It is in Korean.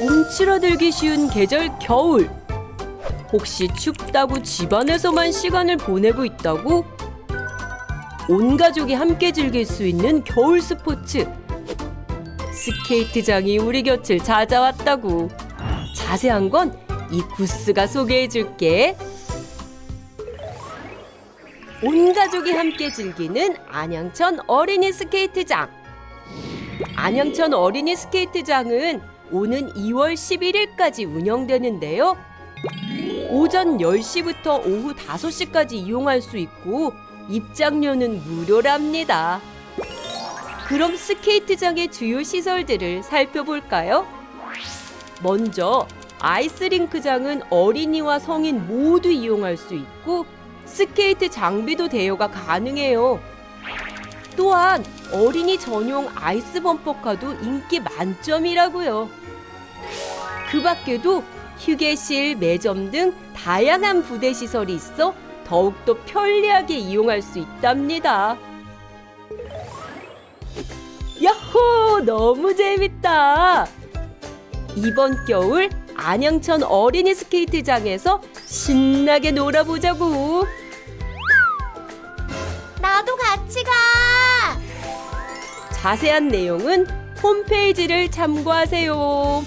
움츠러들기 쉬운 계절 겨울. 혹시 춥다고 집안에서만 시간을 보내고 있다고? 온 가족이 함께 즐길 수 있는 겨울 스포츠. 스케이트장이 우리 곁을 찾아왔다고. 자세한 건 이 구스가 소개해 줄게. 온 가족이 함께 즐기는 안양천 어린이 스케이트장. 안양천 어린이 스케이트장은 오는 2월 11일까지 운영되는데요. 오전 10시부터 오후 5시까지 이용할 수 있고 입장료는 무료랍니다. 그럼 스케이트장의 주요 시설들을 살펴볼까요? 먼저 아이스링크장은 어린이와 성인 모두 이용할 수 있고 스케이트 장비도 대여가 가능해요. 또한 어린이 전용 아이스 범퍼카도 인기 만점이라고요. 그 밖에도 휴게실, 매점 등 다양한 부대 시설이 있어 더욱더 편리하게 이용할 수 있답니다. 야호! 너무 재밌다! 이번 겨울 안양천 어린이 스케이트장에서 신나게 놀아보자고! 나도 같이 가. 자세한 내용은 홈페이지를 참고하세요.